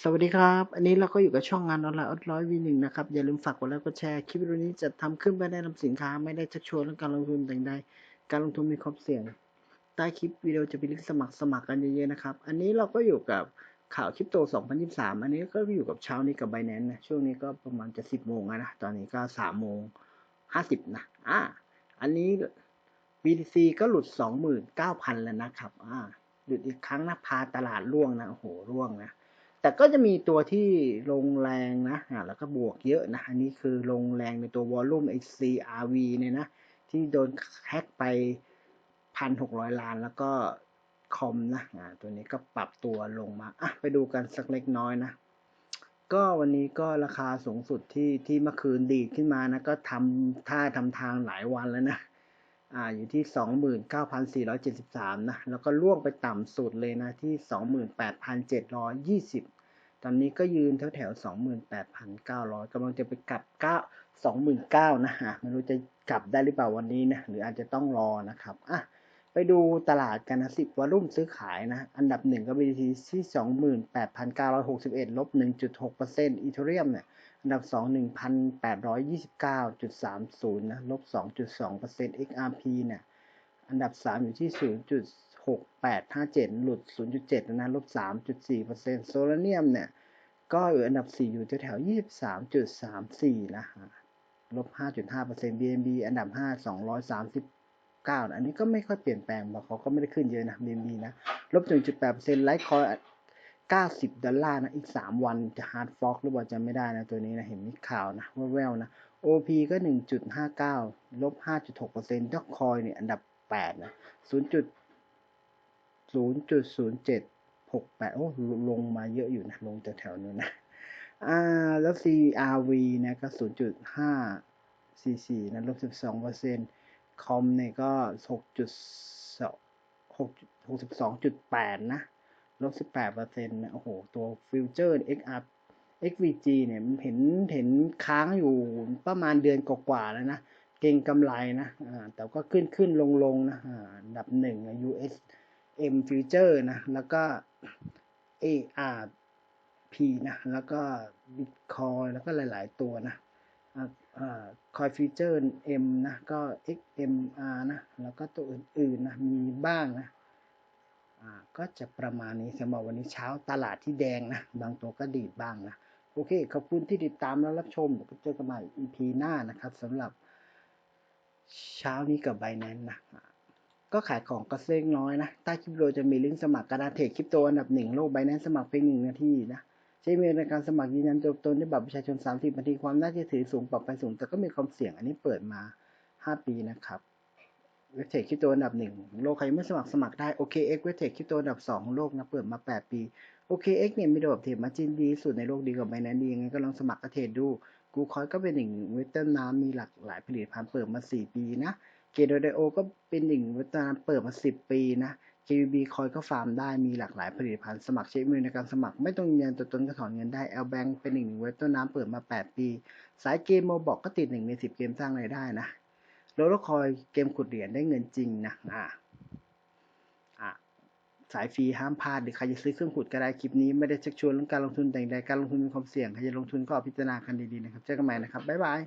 สวัสดีครับ อันนี้เราก็อยู่กับช่องงานออนไลน์ออดร้อยวีหนึ่งนะครับ อย่าลืมฝากกดไลค์กดแชร์ คลิปวิดีโอนี้จะทำขึ้นเพื่อแนะนำสินค้า ไม่ได้ชักชวนเรื่องการลงทุนแต่งใด การลงทุนมีความเสี่ยง ใต้คลิปวิดีโอจะเป็นลิงก์สมัครสมัครกันเยอะๆนะครับ อันนี้เราก็อยู่กับข่าวคริปโต 2023 อันนี้ก็อยู่กับเช้านี้กับ Binance นะช่วงนี้ก็ประมาณจะ 10 โมงนะ ตอนนี้ก็ 3 โมง 50 นะ อ่า อันนี้ BTC ก็หลุด 29,000 แล้วนะครับ อ่า หลุดอีกครั้งนะพาตลาดร่วงนะโอ้โหร่วงนะแต่ก็จะมีตัวที่ลงแรงนะอ่าแล้วก็บวกเยอะนะอันนี้คือลงแรงในตัววอลลุ่ม XCRV เนี่ยนะที่โดนแฮกไปพันหกร้อยล้านแล้วก็คอมนะอ่าตัวนี้ก็ปรับตัวลงมาอะไปดูกันสักเล็กน้อยนะก็วันนี้ก็ราคาสูงสุดที่ที่เมื่อคืนดีดขึ้นมานะก็ทำท่าทำทางหลายวันแล้วนะ อ่าอยู่ที่สองหมื่นะ แล้วก็ล่วงไปต่ำสุดเลยนะที่สองหมื่นแปดพันเจ็ดร้อยยี่สิบตอนนี้ก็ยืนแถวแถวสองหมื่นแปดพันเก้าร้อยกำลังจะไปกลับเก้าสองหมื่นะฮะไม่รู้จะกลับได้หรือเปล่าวันนี้นะ หรืออาจจะต้องรอนะครับอะไปดูตลาดกันนะสิวอลุ่มซื้อขายนะ อันดับหนึ่งก็ BTC ที่สองหมื่นแปดพันเก้าร้อยหกสิบเอ็ดลบหนึ่งจุดหกเปอร์เซ็นต์อีเทเรียมเนี่ย อันดับสองหนึ่งพันแปดร้อยยี่สิบเก้าจุดสามศูนย์นะลบสองจุดสองเปอร์เซ็นต์ XRP เนี่ย อันดับสามอยู่ที่ศูนย์จุดหกแปดห้าเจ็ดหลุดศูนย์จุดเจ็ดนะลบสามจุดสี่เปอร์เซ็นต์โซลาเนียมเนี่ย ก็อยู่อันดับสี่อยู่แถวๆยี่สิบสามจุดสามสี่นะฮะลบห้าจุดห้าเปอร์เซ็นต์ BNB อันดับห้าสองร้อยสามสิบเก้าอันนี้ก็ไม่ค่อยเปลี่ยนแปลงเพราะเขาก็ไม่ได้ขึ้นเยอะนะ BNB นะ ลบหนึ่งจุดแปดเปอร์เซ็นต์ไลท์คอย เก้าสิบดอลลาร์นะ อีกสามวันจะฮาร์ดฟอกหรือเปล่าจะไม่ได้นะ ตัวนี้นะเห็นมีข่าวนะว่วๆนะ OP ก็หนึ่งจุดห้าเก้าลบห้าจุดหกเปอร์เซ็นต์ดอกคอยเนี่ยอันดับแปดนะศูนย์จุดศูนย์จุดศูนย์เจ็ดหกแปดโอ้ลงมาเยอะอยู่นะ ลงแถวๆนู้นนะ อ่า แล้ว CRV นะก็ 0.5 cc นะ ลบ 12เปอร์เซ็นต์คอมเนี่ยก็ 6.2 62.8 นะ ลบ18เปอร์เซ็นต์นะโอ้โห ตัวฟิวเจอร์ XR XVG เนี่ยมันเห็นเห็นค้างอยู่ประมาณเดือนกว่าๆแล้วนะ เก่งกำไรนะอ่าแต่ก็ขึ้นขึ้นลงลงนะอ่าอันดับหนึ่ง US M Future นะ แล้วก็ AR P นะ แล้วก็ Bitcoin แล้วก็หลาย ๆ ตัวนะอ่าคอยฟีเจอร์ M นะ ก็ XMR นะ แล้วก็ตัวอื่น ๆ นะ มีบ้างนะ อ่าก็จะประมาณนี้สำหรับวันนี้เช้าตลาดที่แดงนะ บางตัวก็ดีดบ้างนะ โอเค ขอบคุณที่ติดตามและรับชมเจอกันใหม่ EP หน้านะครับสำหรับเช้านี้กับ Binance นะก็ขายของก็เล็กน้อยนะ ใต้คลิปวิดีโอจะมีลิงก์สมัครกระดาษเทรดคริปโตอันดับหนึ่งโลก Binance สมัครเพียงหนึ่งนาทีนะใช้เวลาในการสมัครยืนยันตัวตนด้วยบัตรประชาชน 30 นาที ความน่าเชื่อถือสูงปลอดภัยสูง แต่ก็มีความเสี่ยงอันนี้เปิดมา 5 ปีนะครับ เว็บเทรดคริปโตอันดับหนึ่งโลกใครไม่สมัครสมัครได้ OKX เว็บเทรดคริปโตอันดับสองของโลกนะเปิดมา 8 ปี OKX เนี่ยมีระบบเทรดมาจินดีสุดในโลกดีกว่า Binance ดียังไงก็ลองสมัครก็เทรดดูกูคอยก็เป็นหนึ่งเว็บต้นน้ำมีหลากหลายผลิตภัณฑ์เปิดมา 4 ปีนะเกโดไดโอก็เป็นหนึ่งเว็บต้นน้ำเปิดมา 10 ปีนะ KBB คอยก็ฟาร์มได้มีหลากหลายผลิตภัณฑ์สมัครใช้มือในการสมัครไม่ต้องยืนยันตัวตนก็ถอนเงินได้ L Bank เป็นหนึ่งเว็บต้นน้ำเปิดมา 8 ปี สายเกมโมบอกก็ติดหนึ่งใน 10 เกมสร้างรายได้นะ โรลคอยเกมขุดเหรียญได้เงินจริงนะอ่าอ่าสายฟรีห้ามพลาดหรือใครจะซื้อเครื่องขุดก็ได้คลิปนี้ไม่ได้ชักชวนเรื่องการลงทุนแต่อย่างใดการลงทุนมีความเสี่ยงใครจะลงทุนก็พิจารณากันดีๆนะครับเจอกันใหม่นะครับบ๊ายบาย